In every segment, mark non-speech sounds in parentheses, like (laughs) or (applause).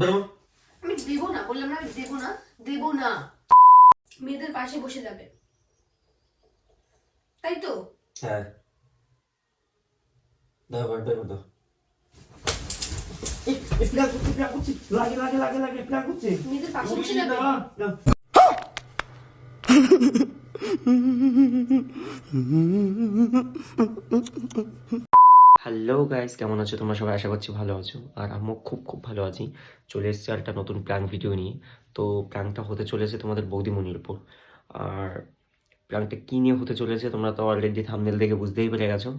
বেরো আমি দেবো না বললাম না আমি দেবো না দেবো না। মেয়েদের পাশে বসে যাবে। তাই তো? হ্যাঁ। দাও বের দাও। লাগে লাগে লাগে লাগে প্ল্যান করছি। মেয়েদের পাশে বসে যাবে। (laughs) হ্যালো গাইস কেমন আছো? তোমরা সবাই? আশা করছি ভালো আছো। আর আমিও খুব খুব ভালো আছি। চলে এসেছি একটা নতুন প্ল্যান ভিডিও নিয়ে। তো প্ল্যানটা হতে চলেছে তোমাদের বৌদিমণির উপর। আর প্ল্যানটা কী নিয়ে হতে চলেছে তোমরা তো অলরেডি থামনেল দেখে বুঝতেই পেরে গেছো।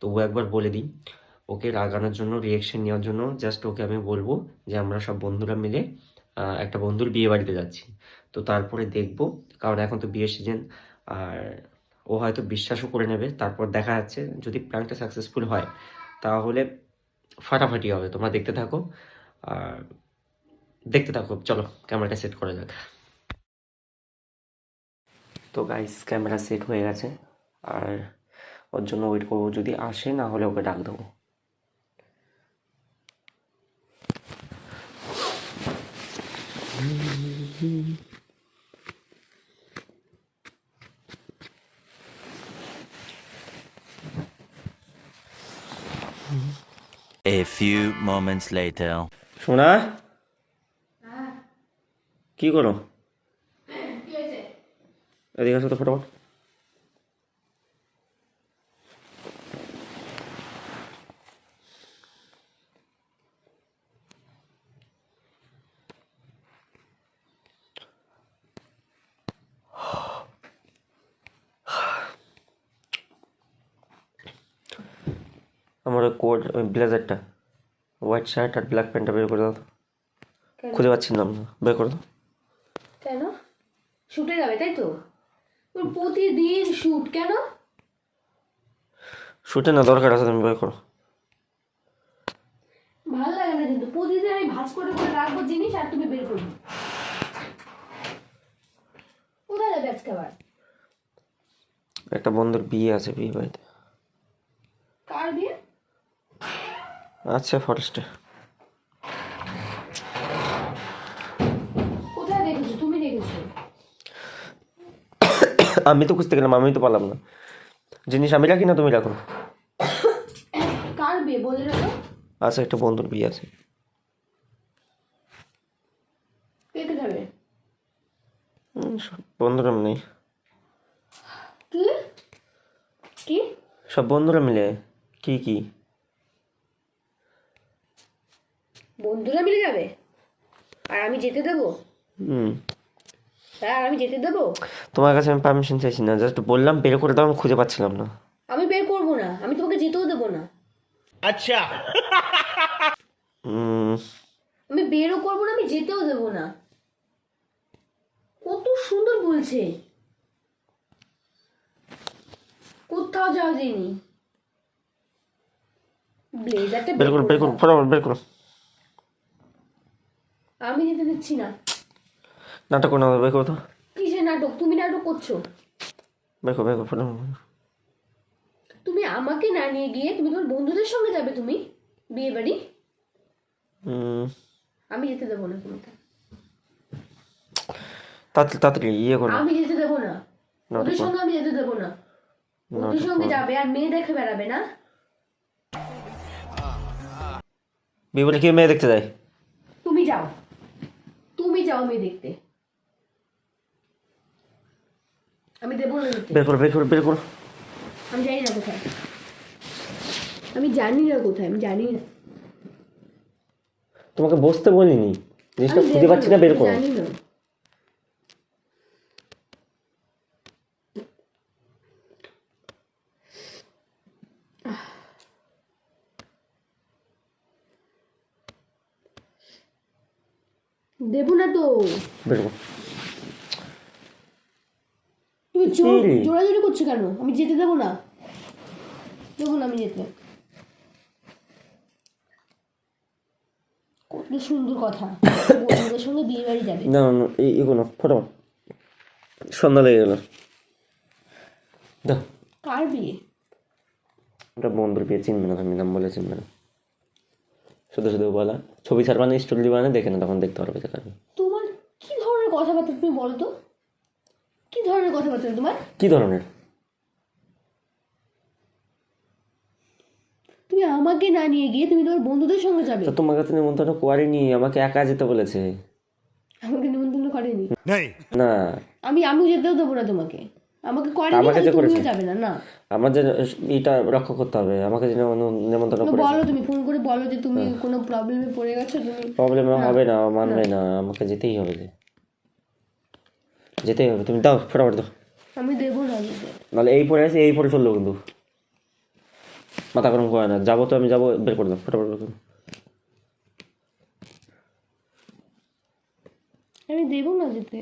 তো ও একবার বলে দিই, ওকে রাগানোর জন্য রিয়েকশন নেওয়ার জন্য জাস্ট ওকে আমি বলব যে আমরা সব বন্ধুরা মিলে একটা বন্ধুর বিয়ে বাড়িতে যাচ্ছি। তো তারপরে দেখব, কারণ এখন তো বিয়ের সিজন আর ও হয়তো বিশ্বাসও করে নেবে। তারপর দেখা যাচ্ছে যদি প্ল্যানটা সাকসেসফুল হয় তাহলে ফাটাফাটি হবে, তোমরা দেখতে থাকো। আর দেখতে থাকো, চলো ক্যামেরাটা সেট করা যাক। তো গাইস ক্যামেরা সেট হয়ে গেছে। আর ওর জন্য ওয়েট করব, যদি আসে না হলে ওকে ডাক দেবো। A few moments later. সোনা? কি করো? কি হয়েছে? এদিকে আসো তো ফটোফট। আমার ওই কোট ওই ব্লেজারটা। হোয়াইট শার্ট আর ব্ল্যাক প্যান্টটা বের করে দাও তো। খুঁজে পাচ্ছি না বের করে দাও। কেন? শুটে যাবে তাই তো? তোর প্রতিদিন শুট কেন? শুটে না দরকার আছে তুমি বের করো। ভালো লাগে না কিন্তু। প্রতিদিন আমি ভাজ করে করে রাখব জিনিস আর তুমি বের করবে। কোথায় যাবে আজকে আবার? একটা বন্ধুর বিয়ে আছে বিয়ে বাড়িতে। কার বিয়ে? আচ্ছা ফরেস্টে। আমি তো খুঁজতে গেলাম আমি তো পারলাম না। জিনিস আমি রাখি না তুমি রাখো। কার বিয়ে বলে রাখো। আচ্ছা একটা বন্ধুর বিয়ে আছে। বন্ধুরা মিলে। কি? সব বন্ধুরা মিলে? কি কি? বন্ধুরা মিলে যাবে? আর আমি যেতে দেবো? হুম। হ্যাঁ আমি যেতে দেবো? তোমার কাছে আমি পারমিশন চাইছি না জাস্ট বললাম বের করে দাও আমি খুঁজে পাচ্ছিলাম না। আমি বের করব না আমি তোমাকে যেতেও দেবো না। হুম, আমি বেরও করব না আমি যেতেও দেবো না। কত সুন্দর বলছে। কোথাও যাওয়া যায়নি। ব্লেজারটা বের করো বের করো। ফটাফট বের করো। আমি যেতে দিচ্ছি না। নাটক করো না বের করো তো। কিসের নাটক? তুমি নাটক করছ? বের করো বের করো তুমি আমাকে না নিয়ে গিয়ে তুমি তোমার বন্ধুদের সঙ্গে যাবে তুমি? বিয়ে বাড়ি আমি যেতে দেবো না তোমাকে তাড়াতাড়ি তাড়াতাড়ি ইয়ে করো। আমি যেতে দেবো না। ওদের সঙ্গে আমি যেতে দেবো না। ওদের সঙ্গে যাবে আর মেয়ে দেখে বেড়াবে না। বিয়ে বাড়ি কে মেয়ে দেখতে যায়? তুমি যাও। তুমি যাও মেয়ে দেখতে। আমি দেবো না। বের করো বের করো বের করো। আমি জানি না কোথায়। আমি জানি না কোথায় আমি জানি না। তোমাকে বসতে বলিনি। জিনিসটা আমি খুঁজে পাচ্ছি না বের আমি করো। জানি না। দেবো না তো। বের করো তুমি জোর করছ কেন? আমি যেতে দেবো না। দেবো না আমি যেতে। কত সুন্দর কথা। বন্ধুদের সঙ্গে বিয়ে বাড়ি যাবে। না না, এই এগুলো ফটাফট। সন্ধ্যা লেগে গেল। কার বিয়ে? ওটা বন্ধুর বিয়ে চিনবে না তুমি নাম বলে চিনবে না। শুধু শুধু বলা। ছবি ছাড়বা না স্টোরি দিবা না দেখে না তখন দেখতে পারবে যে কারণ তোমার কি ধরনের কথাবার্তা তুমি বলো তো কি ধরনের কথাবার্তা তোমার? কি ধরনের? তুমি আমাকে না নিয়ে গিয়ে তুমি তোমার বন্ধুদের সঙ্গে যাবে। তো তোমার কাছে নিমন্ত্রণ করেনি আমাকে একা যেতে বলেছে। আমাকে নিমন্ত্রণ করেনি। না। আমি আমিও যেতেও দেবো না তোমাকে। আমাকে করেনি আমাকে তাহলে যে করেছে। যাবে না না। আমার যে এটা রক্ষা করতে হবে আমাকে যে করেছে। বলো তুমি ফোন করে বলো যে তুমি কোনো প্রবলেমে পড়ে গেছো তুমি প্রবলেম হবে না মানবে না। আমাকে যেতেই হবে যে। যেতেই হবে তুমি দাও ফটাফট দাও। আমি দেবো না নাহলে এই পরে আছে এই পরে চলল কিন্তু। মাথা গরম করে না যাব তো আমি যাব বের করে দাও ফটাফট আমি দেবো না যেতে।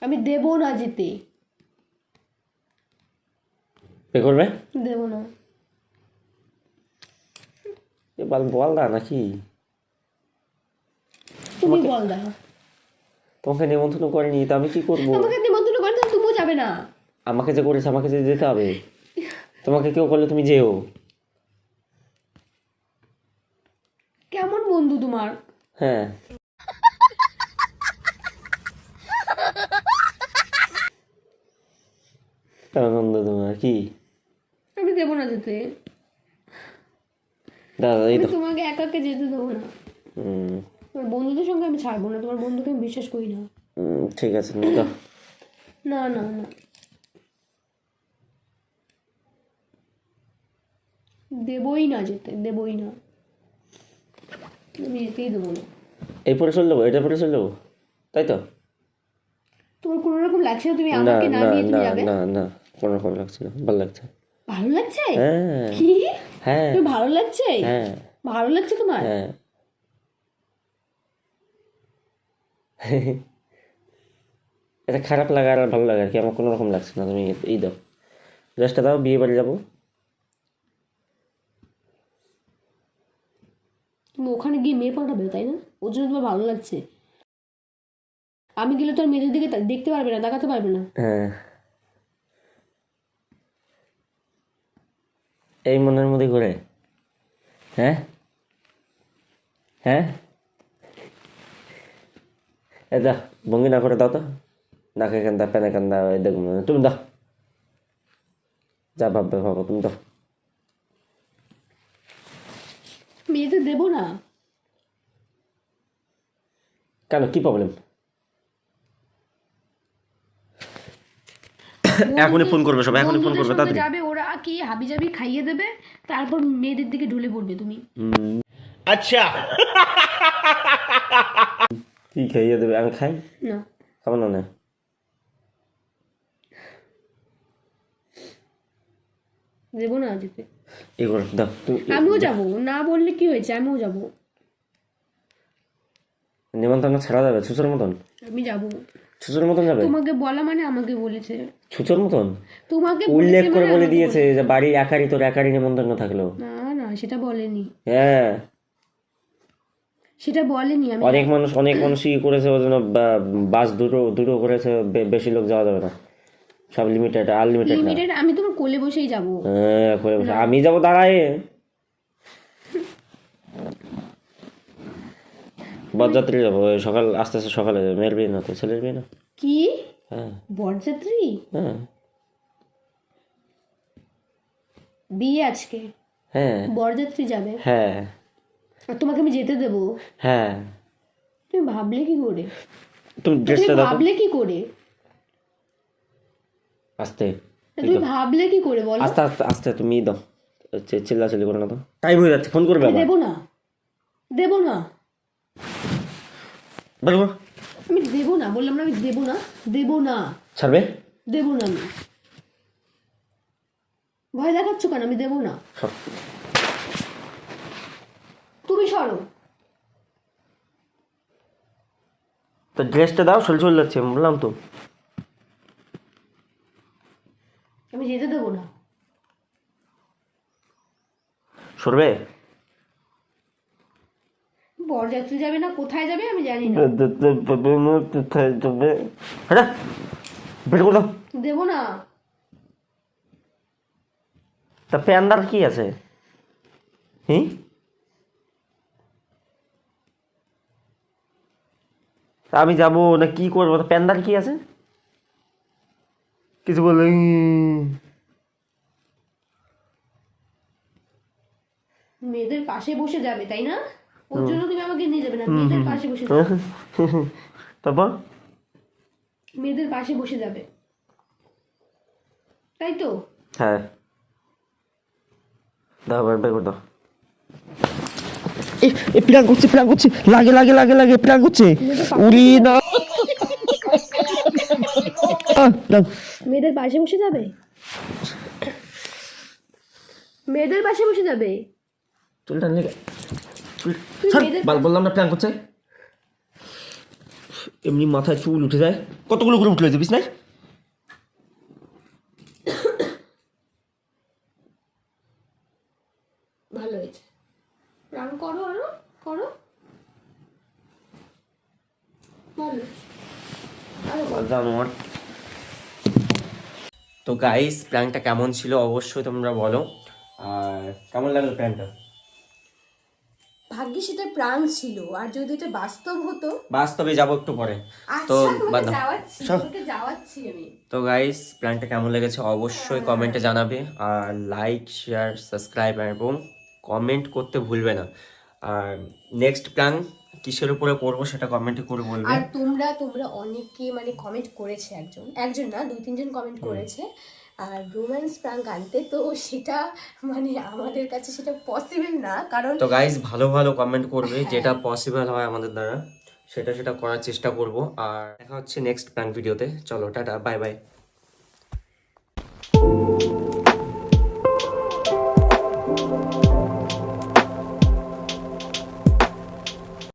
আমি দেবো না যেতে। করবে? দেবো না। বল না নাকি। তুমি বল তোমাকে নিমন্ত্রণ করেনি তা আমি কি করব? আমাকে নিমন্ত্রণ করে তুমিও যাবে না। আমাকে যে করেছে আমাকে যে যেতে হবে। তোমাকে কেউ করলে তুমি যেও। কেমন বন্ধু তোমার? হ্যাঁ। আনন্দ তোমার কি? আমি দেবো না যেতে। দাদা এই তোমাকে একাকে যেতে দেবো না। তোমার বন্ধুদের সঙ্গে আমি ছাড়বো না তোমার বন্ধুকে আমি বিশ্বাস করি না। ঠিক আছে না না না। দেবই না যেতে দেবই না। আমি দেবো না। এই এটা তাই তো? তোমার কোনো রকম লাগছে না তুমি আমাকে না নিয়ে তুমি যাবে? না না কোনো রকম লাগছে না ভালো লাগছে। ভালো লাগছে? হ্যাঁ। কি? হ্যাঁ। তুমি ভালো লাগছে? হ্যাঁ। ভালো লাগছে তোমার? হ্যাঁ। এটা খারাপ লাগা আর ভালো লাগে আর কি আমার কোনো রকম লাগছে না তুমি এই দাও। ড্রেসটা দাও বিয়ে বাড়ি যাব। তুমি ওখানে গিয়ে মেয়ে পাঠাবে তাই না? ওর জন্য তোমার ভালো লাগছে। আমি গেলে তোর মেয়েদের দিকে দেখতে পারবে না, তাকাতে পারবে না। হ্যাঁ। এই মনের মধ্যে ঘুরে। হ্যাঁ? হ্যাঁ? এ দা ভঙ্গি না করে দাও তো। নাকে কান্দা পেনে কান্দা দেখুন তুমি দাও। যা ভাববে, ভাবো, তুমি দাও মেয়েদের দেবো না? কেন কি প্রবলেম (coughs) এখনই ফোন করবে সব এখনই ফোন করবে তাড়াতাড়ি। যাবে ওরা কি হাবি জাবি খাইয়ে দেবে তারপর মেয়েদের দিকে ঢুলে পড়বে তুমি। আচ্ছা। কি খাইয়ে দেবে? আমি খাই? না। খাব না না। দেবো না যেতে করো দাও তুমি আমিও যাব না বললে কি হয়েছে? আমিও যাব। ছাড়া যাবে ছুচোর মতন? আমি যাব। ছুচোর মতন যাবে? তোমাকে বলা মানে আমাকে বলেছে। ছুচোর মতন? তোমাকে উল্লেখ করে মানে বলে দিয়েছে যে বাড়ি একারই তোর একারই নিমন্ত্রণ থাকল। না না সেটা বলেনি। হ্যাঁ। সেটা বলেনি আমি অনেক মানুষ অনেক মানুষই করেছে ওই জন্য বাস দুটো দুটো করেছে বেশি লোক যাওয়া যাবে না। সব লিমিটেড আনলিমিটেড লিমিটেড আমি তোমার কোলে বসেই যাব। হ্যাঁ করে বসে। আমি যাব দাঁড়ায়। বরযাত্রী যাব সকাল আস্তে আস্তে সকালে মেয়ের বিয়ে না তো ছেলের বিয়ে না? কি? হ্যাঁ। বরযাত্রী? হ্যাঁ। বিয়ে আজকে? হ্যাঁ। বরযাত্রী যাবে? হ্যাঁ। আর তোমাকে আমি যেতে দেবো? হ্যাঁ। তুমি ভাবলে কি করে? তুমি ড্রেসটা ভাবলে কি করে? আস্তে। তুমি ভাবলে কি করে বলো? আস্তে আস্তে আস্তে তুমি দাও। চে- চিল্লাচিল্লি করে না তো। টাইম হয়ে যাচ্ছে ফোন করবে দেবো না। দেবো না। করো। আমি দেবো না বললাম না আমি দেবো না। দেবো না। ছাড়বে? দেবো না আমি। ভয় দেখাচ্ছ কেন? আমি দেবো না। তুমি সরো। তো ড্রেসটা দাও চল চলে যাচ্ছে বললাম তো। আমি যেতে দেবো না। সরবে? বরযাত্রী যাবে না কোথায় যাবে আমি জানি না। হ্যাঁ বের করে দেবো না। তা প্যান্ডার কি আছে? তা আমি যাব না কি করব? প্যান্ডার কি আছে? কিছু বলে মেয়েদের পাশে বসে যাবে তাই না? ওর জন্য তুমি আমাকে নিয়ে যাবে না মেয়েদের পাশে বসে যাবে। তারপর? মেয়েদের পাশে বসে যাবে। তাই তো? হ্যাঁ। দাও বের বের করে দাও। এ প্ল্যান করছে প্ল্যান করছে লাগে লাগে লাগে লাগে প্ল্যান করছে উড়ি না। মেয়েদের পাশে বসে যাবে? মেয়েদের পাশে বসে যাবে? মেয়েদের বাল বললাম না প্ল্যান করছে। এমনি মাথায় চুল উঠে যায়। কতগুলো করে উঠলে দেবিস নাই ভালো হয়েছে। রাম করো আরও করো। ভালো আরও করো। জানোয়ার তো গাইস প্ল্যানটা কেমন ছিল অবশ্যই তোমরা বলো। আর কেমন লাগল প্ল্যানটা ভাগ্যিস এটা প্রাণ ছিল আর যদি এটা বাস্তব হতো? বাস্তবে যাব একটু পরে। তো আচ্ছা আমি। তো গাইস প্ল্যানটা কেমন লেগেছে অবশ্যই কমেন্টে জানাবে আর লাইক শেয়ার সাবস্ক্রাইব এবং কমেন্ট করতে ভুলবে না। আর নেক্সট প্ল্যান কিসের উপরে করব সেটা কমেন্টে করে বলবে। আর তোমরা তোমরা অনেকে মানে কমেন্ট করেছে একজন। একজন না দুই তিনজন কমেন্ট করেছে। আর রোম্যান্স প্রাঙ্ক আনতে তো সেটা মানে আমাদের কাছে সেটা পসিবল না কারণ তো গাইস ভালো ভালো কমেন্ট করবে। হ্যাঁ। যেটা পসিবল হয় আমাদের দ্বারা সেটা সেটা করার চেষ্টা করব। আর দেখা হচ্ছে নেক্সট প্ল্যান ভিডিওতে চলো টাটা বাই বাই